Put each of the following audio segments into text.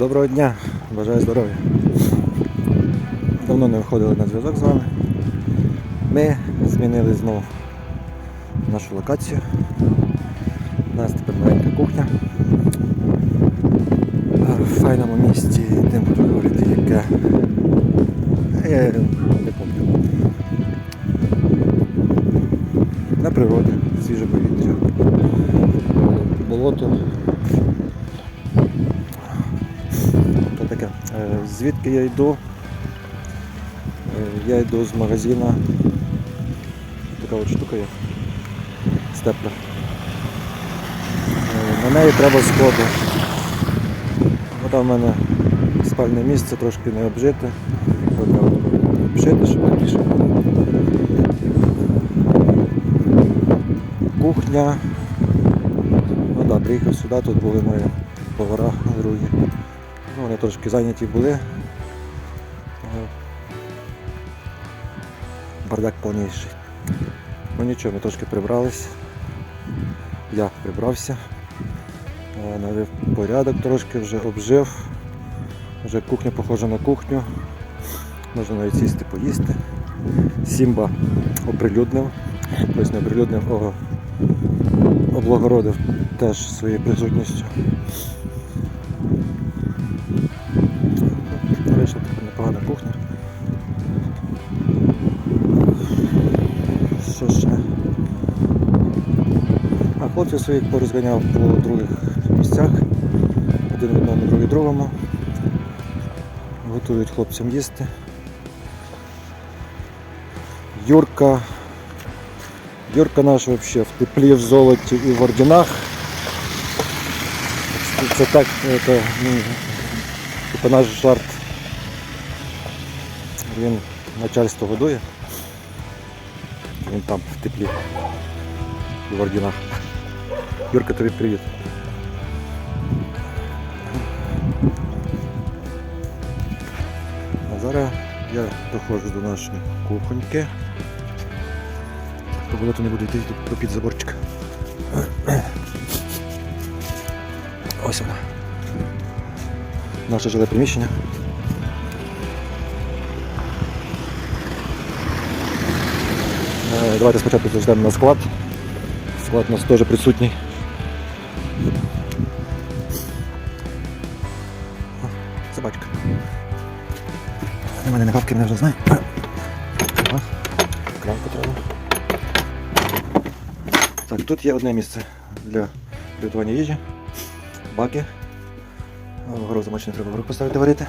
Доброго дня, бажаю здоров'я. Давно не виходили на зв'язок з вами. Ми змінили знову нашу локацію. У нас тепер маленька кухня. В файному місці, буду говорити яке. Я не пам'ятаю. На природі, свіже повітря, болото. Звідки я йду? Е, Я йду з магазина. Така от штука є. Степлер. Е, На неї треба сходи. Ну, в мене спальне місце трошки не обжите. Обжити, щоб було. Кухня. Ну приїхав сюди, тут були мої повара другі. Ну, вони трошки зайняті були. Е, Бардак повніший. Ну нічого, ми трошки прибрались. Я прибрався. Е, Навів порядок трошки, вже обжив. Вже кухня похожа на кухню. Можна навіть сісти поїсти. Сімба оприлюднив. Тобто не оприлюднив, облагородив теж своєю присутністю. Хлопців своїх порозганяв по других місцях. Один одному, другий другому. Готують хлопцям їсти. Юрка. Юрка наш вообще в теплі, в золоті і в орденах. Це так, це, ну, типу наш жарт. Він начальство годує. Він там в теплі. І в орденах. Юрка, тобі привіт. А зараз я доходжу до нашої кухоньки. По болоту не буду йти до під заборчика. Ось вона. Наше жиле приміщення. Е, Давайте спочатку зайдемо на склад. Склад у нас теж присутній. У мене не гавки, мене вже знає. О, Крамку треба. Так, тут є одне місце для приготування їжі. Баки. Горох замочений треба горох поставити варити.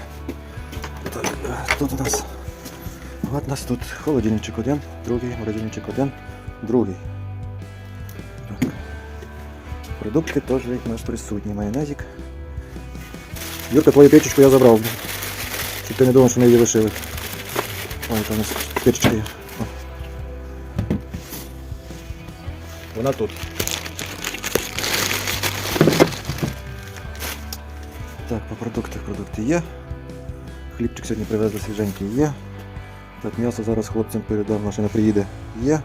Так, е, тут у нас. От у нас тут холодильничок один, другий, морозильничок один, другий. Так. Продукти теж у нас присутні. Майонезик. Юрка, твою печечку я забрав. Щоб ти не думав, що ми її лишили. Ой, яка у нас печечка є. О. Вона тут. Так, по продуктах продукти є. Хлібчик сьогодні привезли свіженький є. Так, м'ясо зараз хлопцям передав, машина приїде. Є.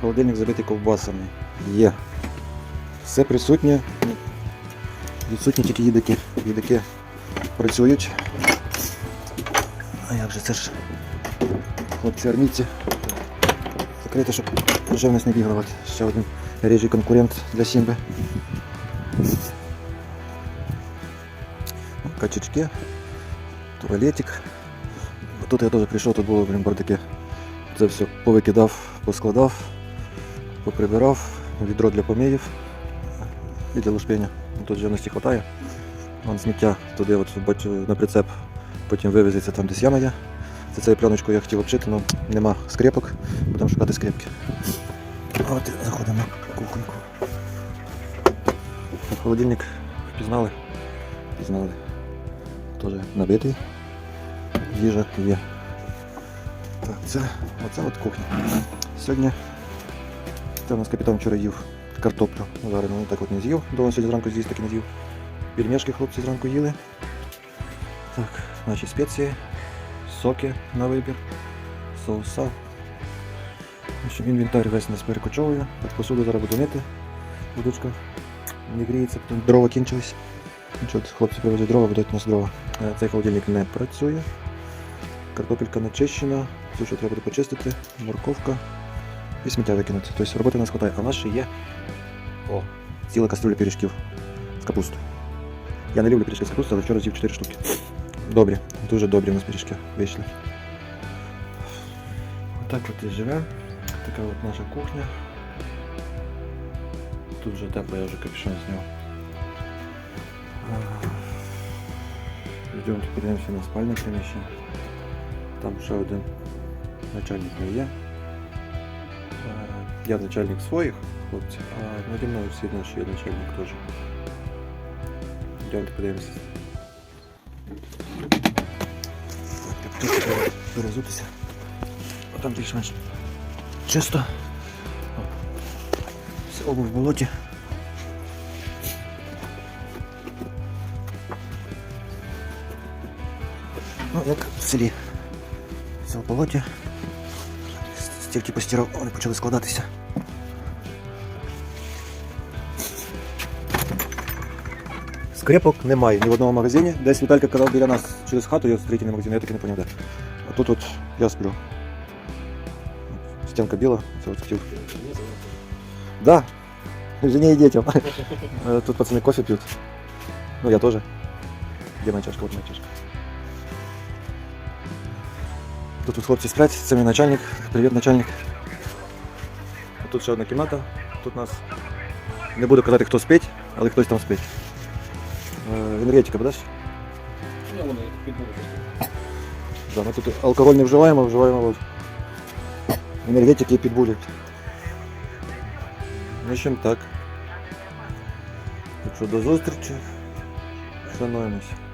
Холодильник забитий ковбасами. Є. Все присутнє. Відсутні тільки їдики. Їдики працюють. А як же це ж? Хлопці армійці. Закрити, щоб живність не бігала. От Ще один ріжий конкурент для Сімби. Качечки, туалетик. Тут я теж прийшов, тут було блін, бардаки. Це все повикидав, поскладав, поприбирав, відро для поміїв і для лушпення. Тут живності вистачає. Вон сміття туди от, на прицеп, потім вивезеться там десь яма є. Це цією пленочкою я хотів обшити, але нема скрепок, будемо шукати скрепки. От заходимо на кухоньку. Холодильник впізнали. Пізнали. Теж набитий. Їжа є. Так, це оце от кухня. Сьогодні це у нас капітан вчора їв картоплю. Зараз ну, так от не з'їв. Дома сьогодні зранку з'їсти таки не з'їв. Пельмешки хлопці зранку їли. Так, наші спеції, соки на вибір, соуса. В інвентар весь нас перекочовує. Так, посуду зараз буду мити в не гріється, потім дрова кінчились. Нічого, хлопці привезуть дрова, будуть у нас дрова. Е, Цей холодильник не працює. Картопелька не чищена, все, що треба почистити, морковка і сміття викинути. Тобто роботи у нас хватає. А у нас ще є о, ціла кастрюля пиріжків з капустою. Я не люблю пиріжки з капустою, але вчора з'їв 4 штуки. Добрі, дуже добрі у нас пиріжки вийшли. Отак от і живе. Така от наша кухня. Тут вже тепло, я вже капюшон зняв. Йдемо подивимося на спальне приміщення. Там ще один начальник не є. Я начальник своїх хлопців, а наді мною всі наші є начальник теж. Йдемо подивимося. Тут. А там більш-менш чисто. Все обув в болоті. Ну, як в селі. Все в болоті. Стільки постирав, вони почали складатися. Скрепок немає ні в одному магазині. Десь Віталька казав біля нас через хату є строїтельний магазин, я таки не поняв де. А тут от я сплю. Стенка біла, це от хотів. Да. Жене и детям. Э, Тут пацаны кофе пьют. Ну, я тоже. Где моя чашка? Вот моя чашка. Тут тут хлопці сплять, це мій начальник. Привіт, начальник. Тут ще одна кімната. Тут нас не буду казати, хто спить, але хтось там спить. Е, Енергетика, будеш? Воно підбув. Да, ми тут алкоголь не вживаємо, вживаємо от енергетики і підбулі. В общем так. Так що до зустрічі. Шануємося.